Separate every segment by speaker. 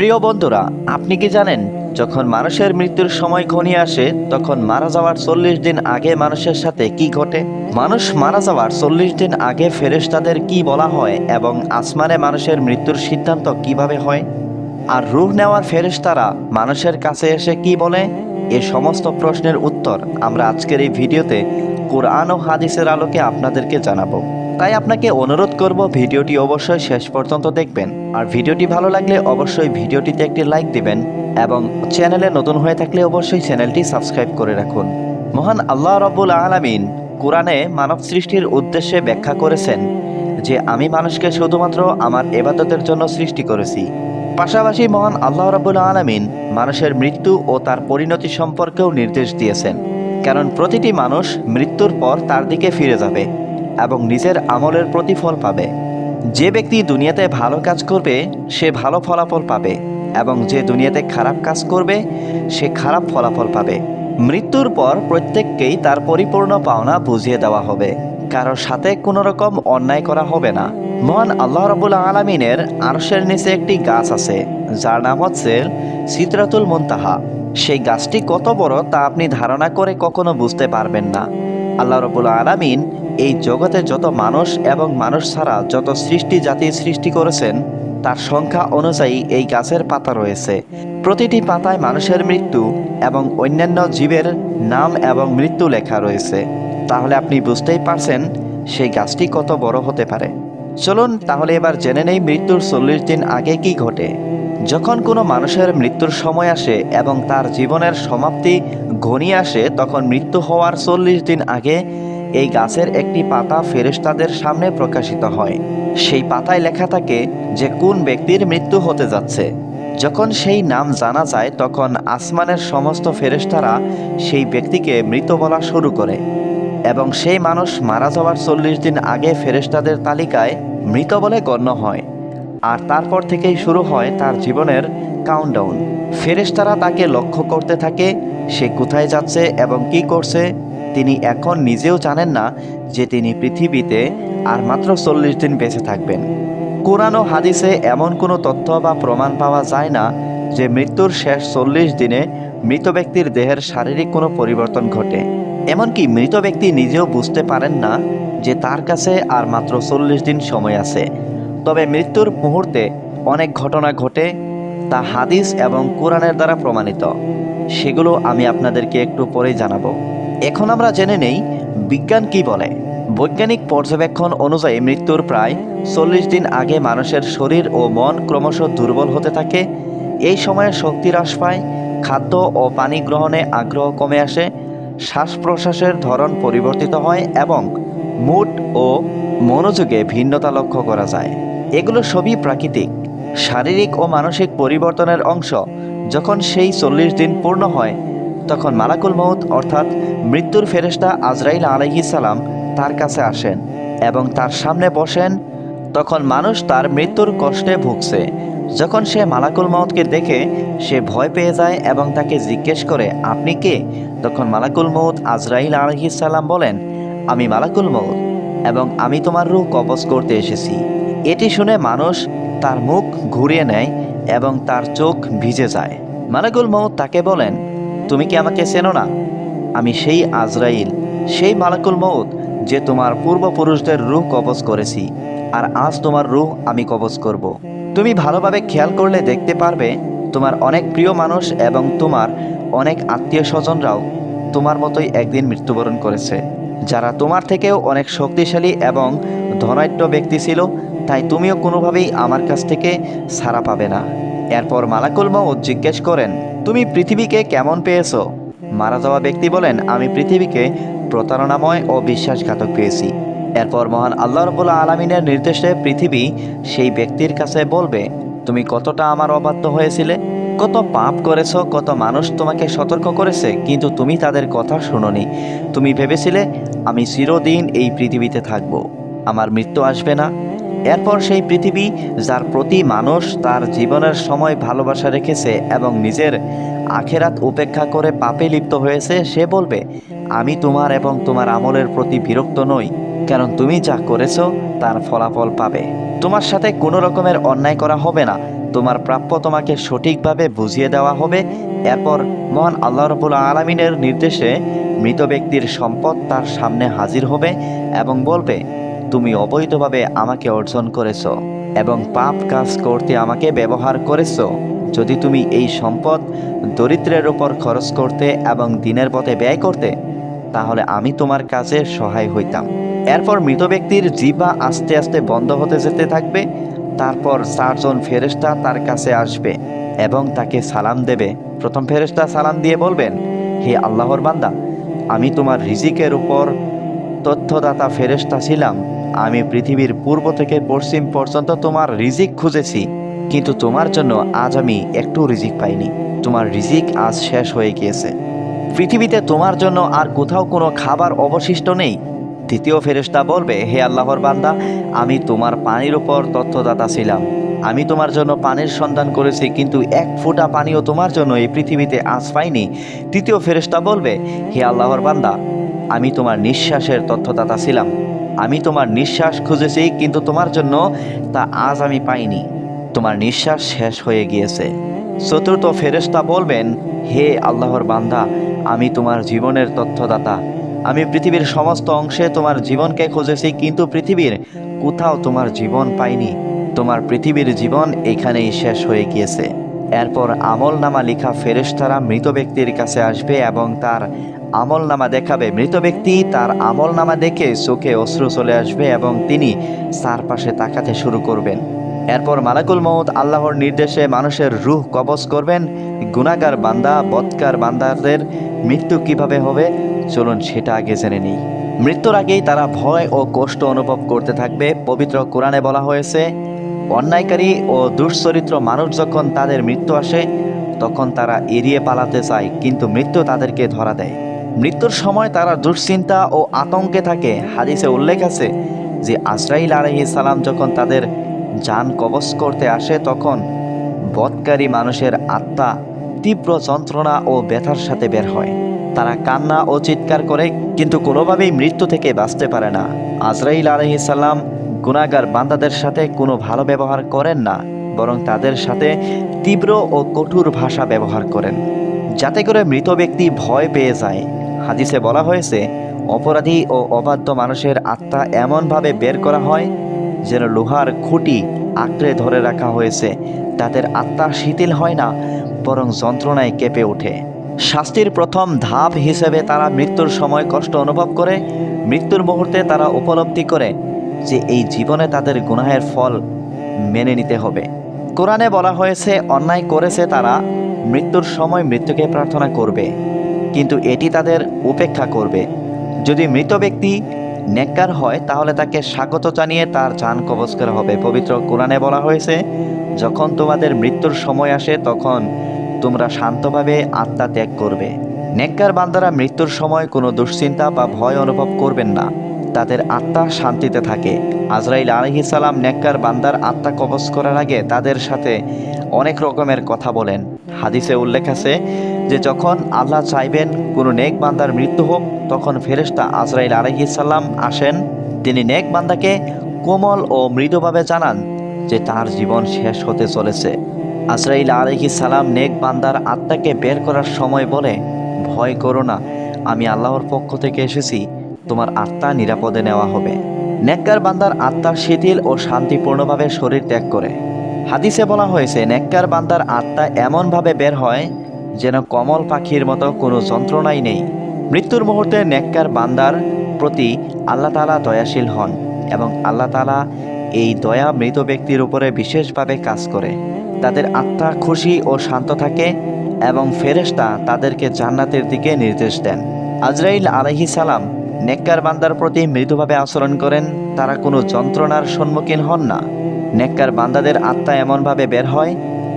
Speaker 1: প্রিয় বন্ধুরা, আপনি কি জানেন, যখন মানুষের মৃত্যুর সময় ঘনিয়ে আসে, তখন মারা যাওয়ার চল্লিশ দিন আগে মানুষের সাথে কি ঘটে? মানুষ মারা যাওয়ার চল্লিশ দিন আগে ফেরেশতাদের কি বলা হয় এবং আসমানে মানুষের মৃত্যুর সিদ্ধান্ত কীভাবে হয়? আর রুহ নেওয়ার ফেরেশতারা মানুষের কাছে এসে কি বলে? এ সমস্ত প্রশ্নের উত্তর আমরা আজকের এই ভিডিওতে কোরআন ও হাদিসের আলোকে আপনাদেরকে জানাব। তাই আপনাকে অনুরোধ করব ভিডিওটি অবশ্যই শেষ পর্যন্ত দেখবেন। আর ভিডিওটি ভালো লাগলে অবশ্যই ভিডিওটিতে একটি লাইক দিবেন এবং চ্যানেলে নতুন হয়ে থাকলে অবশ্যই চ্যানেলটি সাবস্ক্রাইব করে রাখুন। মহান আল্লাহ রব্বুল আলামিন কোরআনে মানব সৃষ্টির উদ্দেশ্যে ব্যাখ্যা করেছেন যে, আমি মানুষকে শুধুমাত্র আমার এবাদতের জন্য সৃষ্টি করেছি। পাশাপাশি মহান আল্লাহ রাবুল আলামিন মানুষের মৃত্যু ও তার পরিণতি সম্পর্কেও নির্দেশ দিয়েছেন। কারণ প্রতিটি মানুষ মৃত্যুর পর তার দিকে ফিরে যাবে। এবং নিজের আমলের প্রতিফল পাবে। যে ব্যক্তি দুনিয়াতে ভালো কাজ করবে, সে ভালো ফলাফল পাবে এবং যে দুনিয়াতে খারাপ কাজ করবে, সে খারাপ ফলাফল পাবে। মৃত্যুর পর প্রত্যেককেই তার পরিপূর্ণ পাওনা বুঝিয়ে দেওয়া হবে। কারোর সাথে কোনো রকম অন্যায় করা হবে না। মহান আল্লাহ রবুল আলমিনের আরশের নিচে একটি গাছ আছে, যার নাম হচ্ছে সিতরাতুল মুনতাহা। সেই গাছটি কত বড় তা আপনি ধারণা করে কখনো বুঝতে পারবেন না। আল্লাহ রবুল আলামিন এই জগতে যত মানুষ এবং মানুষ ছাড়া যত সৃষ্টি জাতি সৃষ্টি করেছেন, তার সংখ্যা অনুযায়ী এই গাছের পাতা রয়েছে। প্রতিটি পাতায় মানুষের মৃত্যু এবং অন্যান্য জীবের নাম এবং মৃত্যু লেখা রয়েছে। তাহলে আপনি বুঝতেই পারছেন সেই গাছটি কত বড় হতে পারে। চলুন তাহলে এবার জেনে নেই মৃত্যুর চল্লিশ দিন আগে কি ঘটে। যখন কোনো মানুষের মৃত্যুর সময় আসে এবং তার জীবনের সমাপ্তি ঘনিয়ে আসে, তখন মৃত্যু হওয়ার চল্লিশ দিন আগে এই গাছের একটি পাতা ফেরেশতাদের সামনে প্রকাশিত হয়। সেই পাতায় লেখা থাকে যে কোন ব্যক্তির মৃত্যু হতে যাচ্ছে। যখন সেই নাম জানা যায়, তখন আসমানের সমস্ত ফেরেশতারা সেই ব্যক্তিকে মৃত বলা শুরু করে এবং সেই মানুষ মারা যাওয়ার চল্লিশ দিন আগে ফেরেশতাদের তালিকায় মৃত বলে গণ্য হয় আর তারপর থেকেই শুরু হয় তার জীবনের কাউন্টডাউন ফেরেশতারা তাকে লক্ষ্য করতে থাকে, সে কোথায় যাচ্ছে এবং কি করছে তিনি এখন নিজেও জানেন না যে তিনি পৃথিবীতে আর মাত্র চল্লিশ দিন বেঁচে থাকবেন। কোরআন ও হাদিসে এমন কোনো তথ্য বা প্রমাণ পাওয়া যায় না যে মৃত্যুর শেষ চল্লিশ দিনে মৃত ব্যক্তির দেহের শারীরিক কোনো পরিবর্তন ঘটে। এমনকি মৃত ব্যক্তি নিজেও বুঝতে পারেন না যে তার কাছে আর মাত্র চল্লিশ দিন সময় আছে। তবে মৃত্যুর মুহূর্তে অনেক ঘটনা ঘটে তা হাদিস এবং কোরআনের দ্বারা প্রমাণিত। সেগুলো আমি আপনাদেরকে একটু পরেই জানাব। এখন আমরা জেনে নেই বিজ্ঞান কি বলে। বৈজ্ঞানিক পর্যবেক্ষণ অনুযায়ী মৃত্যুর প্রায় চল্লিশ দিন আগে মানুষের শরীর ও মন ক্রমশ দুর্বল হতে থাকে। এই সময়ে শক্তি হ্রাস পায়, খাদ্য ও পানি গ্রহণে আগ্রহ কমে আসে শ্বাস প্রশ্বাসের ধরন পরিবর্তিত হয় এবং মুড ও মনোযোগে ভিন্নতা লক্ষ্য করা যায়। এগুলো সবই প্রাকৃতিক। শারীরিক ও মানসিক পরিবর্তনের অংশ যখন সেই চল্লিশ দিন পূর্ণ হয়, তখন মালাকুল মৌত অর্থাৎ মৃত্যুর ফেরেস্তা আজরাইল সালাম তার কাছে আসেন এবং তার সামনে বসেন। তখন মানুষ তার মৃত্যুর কষ্টে ভুগছে। যখন সে মালাকুল মৌতকে দেখে, সে ভয় পেয়ে যায় এবং তাকে জিজ্ঞেস করে, আপনি কে? তখন মালাকুল মৌত আজরাইল সালাম বলেন, আমি মালাকুল মৌত এবং আমি তোমার রূহ কবজ করতে এসেছি। এটি শুনে মানুষ তার মুখ ঘুরিয়ে নেয় এবং তার চোখ ভিজে যায়। মালাকুল মৌত তাকে বলেন, তুমি কি আমাকে চেনো না? আমি সেই আজরাইল, সেই মালাকুল মৌত যে তোমার পূর্বপুরুষদের রূহ কবজ করেছি, আর আজ তোমার রূহ আমি কবজ করব। তুমি ভালোভাবে খেয়াল করলে দেখতে পারবে, তোমার অনেক প্রিয় মানুষ এবং তোমার অনেক আত্মীয় স্বজনরাও তোমার মতোই একদিন মৃত্যুবরণ করেছে। যারা তোমার থেকেও অনেক শক্তিশালী এবং ধনাঢ্য ব্যক্তি ছিল, তাই তুমিও কোনোভাবেই আমার কাছ থেকে ছাড়া পাবে না। এরপর মালাকুল মৌত জিজ্ঞেস করেন, তুমি পৃথিবীকে কেমন পেয়েছ? মারা যাওয়া ব্যক্তি বলেন, আমি পৃথিবীকে প্রতারণাময় ও বিশ্বাসঘাতক পেয়েছি। এরপর মহান আল্লাহ রবুল্লা আলমিনের নির্দেশে পৃথিবী সেই ব্যক্তির কাছে বলবে, তুমি কতটা আমার অবাধ্য হয়েছিলে? কত পাপ করেছ, কত মানুষ তোমাকে সতর্ক করেছে, কিন্তু তুমি তাদের কথা শুনোনি। তুমি ভেবেছিলে, আমি চিরদিন এই পৃথিবীতে থাকব। আমার মৃত্যু আসবে না। এরপর সেই পৃথিবী যার প্রতি মানুষ তার জীবনের সময় ভালোবাসা রেখেছে এবং নিজের আখেরাত উপেক্ষা করে পাপে লিপ্ত হয়েছে, সে বলবে, আমি তোমার এবং তোমার আমলের প্রতি বিরক্ত নই, কারণ তুমি যা করেছ তার ফলাফল পাবে। তোমার সাথে কোনো রকমের অন্যায় করা হবে না। তোমার প্রাপ্য তোমাকে সঠিকভাবে বুঝিয়ে দেওয়া হবে। এরপর মহান আল্লাহ রবুল আলমিনের নির্দেশে মৃত ব্যক্তির সম্পদ তার সামনে হাজির হবে এবং বলবে তুমি অবৈধভাবে আমাকে অর্জন করেছ এবং পাপ কাজ করতে আমাকে ব্যবহার করেছ। যদি তুমি এই সম্পদ দরিদ্রের উপর খরচ করতে এবং দিনের পথে ব্যয় করতে, তাহলে আমি তোমার কাছে সহায় হইতাম। এরপর মৃত ব্যক্তির জিবা আস্তে আস্তে বন্ধ হতে যেতে থাকবে। তারপর চারজন ফেরেশতা তার কাছে আসবে এবং তাকে সালাম দেবে। প্রথম ফেরেশতা সালাম দিয়ে বলবেন, হে আল্লাহর বান্দা, আমি তোমার রিজিকের উপর তথ্যদাতা ফেরেশতা ছিলাম। আমি পৃথিবীর পূর্ব থেকে পশ্চিম পর্যন্ত তোমার রিজিক খুঁজেছি, কিন্তু তোমার জন্য আজ আমি একটু রিজিক পাইনি। তোমার রিজিক আজ শেষ হয়ে গিয়েছে। পৃথিবীতে তোমার জন্য আর কোথাও কোনো খাবার অবশিষ্ট নেই। দ্বিতীয় ফেরেশতা বলবে, হে আল্লাহর বান্দা, আমি তোমার পানির উপর তথ্যদাতা ছিলাম। আমি তোমার জন্য পানির সন্ধান করেছি, কিন্তু এক ফোঁটা পানিও তোমার জন্য এই পৃথিবীতে আজ পাইনি। তৃতীয় ফেরেশতা বলবে, হে আল্লাহর বান্দা, আমি তোমার নিঃশ্বাসের তথ্যদাতা ছিলাম। আমি তোমার নিঃশ্বাস খুঁজেছি, কিন্তু তোমার জন্য তা আজ আমি পাইনি। তোমার নিঃশ্বাস শেষ হয়ে গিয়েছে। চতুর্থ ফেরেশতা বলবেন, হে আল্লাহর বান্দা, আমি তোমার জীবনের তথ্যদাতা। আমি পৃথিবীর সমস্ত অংশে তোমার জীবনকে খুঁজেছি, কিন্তু পৃথিবীর কোথাও তোমার জীবন পাইনি। তোমার পৃথিবীর জীবন এখানেই শেষ হয়ে গিয়েছে। এরপর আমল নামা লেখা ফেরেশতারা মৃত ব্যক্তির কাছে আসবে এবং তার আমল নামা দেখাবে। মৃত ব্যক্তি তার আমল নামা দেখে চোখে অশ্রু চলে আসবে এবং তিনি চারপাশে তাকাতে শুরু করবেন। এরপর মালাকুল মৌত আল্লাহর নির্দেশে মানুষের রুহ কবজ করবেন। গুনাগার বান্দা বৎকার বান্দাদের মৃত্যু কীভাবে হবে? চলুন সেটা আগে জেনে নিই। মৃত্যুর আগেই তারা ভয় ও কষ্ট অনুভব করতে থাকবে। পবিত্র কোরআনে বলা হয়েছে অন্যায়কারী ও দুশ্চরিত্র মানুষ যখন তাদের মৃত্যু আসে, তখন তারা এড়িয়ে পালাতে চায়, কিন্তু মৃত্যু তাদেরকে ধরা দেয়। মৃত্যুর সময় তারা দুশ্চিন্তা ও আতঙ্কে থাকে। হাদিসে উল্লেখ আছে যে, আজরাইল আলহি সালাম যখন তাদের যান কবচ করতে আসে, তখন বৎকারী মানুষের আত্মা তীব্র যন্ত্রণা ও ব্যথার সাথে বের হয়। তারা কান্না ও চিৎকার করে, কিন্তু কোনোভাবেই মৃত্যু থেকে বাঁচতে পারে না। আজরাইল আলহিসাল্লাম গুনাগার বান্দাদের সাথে কোনো ভালো ব্যবহার করেন না, বরং তাদের সাথে তীব্র ও কঠোর ভাষা ব্যবহার করেন, যাতে করে মৃত ব্যক্তি ভয় পেয়ে যায়। হাদিসে বলা হয়েছে, অপরাধী ও অবাধ্য মানুষের আত্মা এমনভাবে বের করা হয় যেন লোহার খুঁটি আঁকড়ে ধরে রাখা হয়েছে। তাদের আত্মা শিথিল হয় না, বরং যন্ত্রণায় কেঁপে ওঠে। শাস্তির প্রথম ধাপ হিসেবে তারা মৃত্যুর সময় কষ্ট অনুভব করে, মৃত্যুর মুহূর্তে তারা উপলব্ধি করে যে এই জীবনে তাদের গুনাহের ফল মেনে নিতে হবে। কোরআনে বলা হয়েছে, অন্যায় করেছে তারা, মৃত্যুর সময় মৃত্যুকে প্রার্থনা করবে, কিন্তু এটি তাদের উপেক্ষা করবে। যদি মৃত ব্যক্তি নেককার হয়, তাহলে তাকে স্বাগত জানিয়ে তার যান কবজ করা হবে। পবিত্র কোরআনে বলা হয়েছে, যখন তোমাদের মৃত্যুর সময় আসে, তখন তোমরা শান্তভাবে আত্মা ত্যাগ করবে। নেককার বান্দারা মৃত্যুর সময় কোনো দুশ্চিন্তা বা ভয় অনুভব করবেন না। তাদের আত্মা শান্তিতে থাকে। আজরাইল আলহি সালাম নেককার বান্দার আত্মা কবজ করার আগে তাদের সাথে অনেক রকমের কথা বলেন। হাদিসে উল্লেখ আছে যে, যখন আল্লাহ চাইবেন কোনো নেক বান্দার মৃত্যু হোক, তখন ফেরেশতা আজরাইল আলহি সাল্লাম আসেন। তিনি নেক বান্দাকে কোমল ও মৃদুভাবে জানান যে, তার জীবন শেষ হতে চলেছে। আজরাইল আলহি সালাম নেক বান্দার আত্মাকে বের করার সময় বলে, ভয় করো না, আমি আল্লাহর পক্ষ থেকে এসেছি। তোমার আত্মা নিরাপদে নেওয়া হবে। নেককার বান্দার আত্মা শিথিল ও শান্তিপূর্ণভাবে শরীর ত্যাগ করে। হাদিসে বলা হয়েছে, নেককার বান্দার আত্মা এমনভাবে বের হয় যেন কমল পাখির মতো কোনো যন্ত্রণাই নেই। মৃত্যুর মুহূর্তে নেককার বান্দার প্রতি আল্লাহ তালা দয়াশীল হন এবং আল্লাহ তালা এই দয়া মৃত ব্যক্তির উপরে বিশেষভাবে কাজ করে। তাদের আত্মা খুশি ও শান্ত থাকে এবং ফেরেশতা তাদেরকে জান্নাতের দিকে নির্দেশ দেন। আজরাইল আলহি সালাম নেককার বান্দার প্রতি মৃদুভাবে আচরণ করেন, তারা কোনো যন্ত্রণার সম্মুখীন হন না। নেককার বান্দাদের আত্মা এমনভাবে বের হয়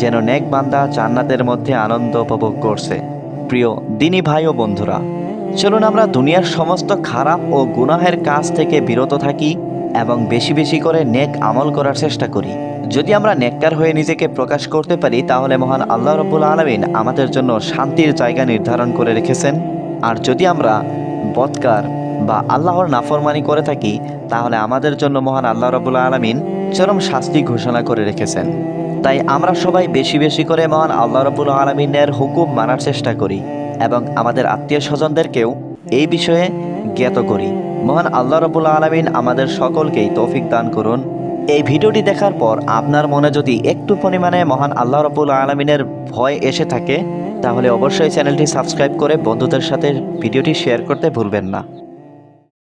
Speaker 1: যেন নেক বান্দা জান্নাতের মধ্যে আনন্দ উপভোগ করছে। প্রিয় দিনী ভাই ও বন্ধুরা, চলুন আমরা দুনিয়ার সমস্ত খারাপ ও গুনাহের কাজ থেকে বিরত থাকি এবং বেশি বেশি করে নেক আমল করার চেষ্টা করি। যদি আমরা নেককার হয়ে নিজেকে প্রকাশ করতে পারি, তাহলে মহান আল্লাহ রব্বুল আলমিন আমাদের জন্য শান্তির জায়গা নির্ধারণ করে রেখেছেন। আর যদি আমরা বৎকার বা আল্লাহর নাফরমানি করে থাকি, তাহলে আমাদের জন্য মহান আল্লাহ রবুল্লা আলমিন চরম শাস্তি ঘোষণা করে রেখেছেন। তাই আমরা সবাই বেশি বেশি করে মহান আল্লাহ রবুল আলমিনের হুকুম মানার চেষ্টা করি এবং আমাদের আত্মীয় স্বজনদেরকেও এই বিষয়ে জ্ঞাত করি। মহান আল্লাহ রবুল আলমিন আমাদের সকলকেই তৌফিক দান করুন। এই ভিডিওটি দেখার পর আপনার মনে যদি একটু পরিমাণে মহান আল্লাহ রবুল আলমিনের ভয় এসে থাকে, তাহলে অবশ্যই চ্যানেলটি সাবস্ক্রাইব করে বন্ধুদের সাথে ভিডিওটি শেয়ার করতে ভুলবেন না।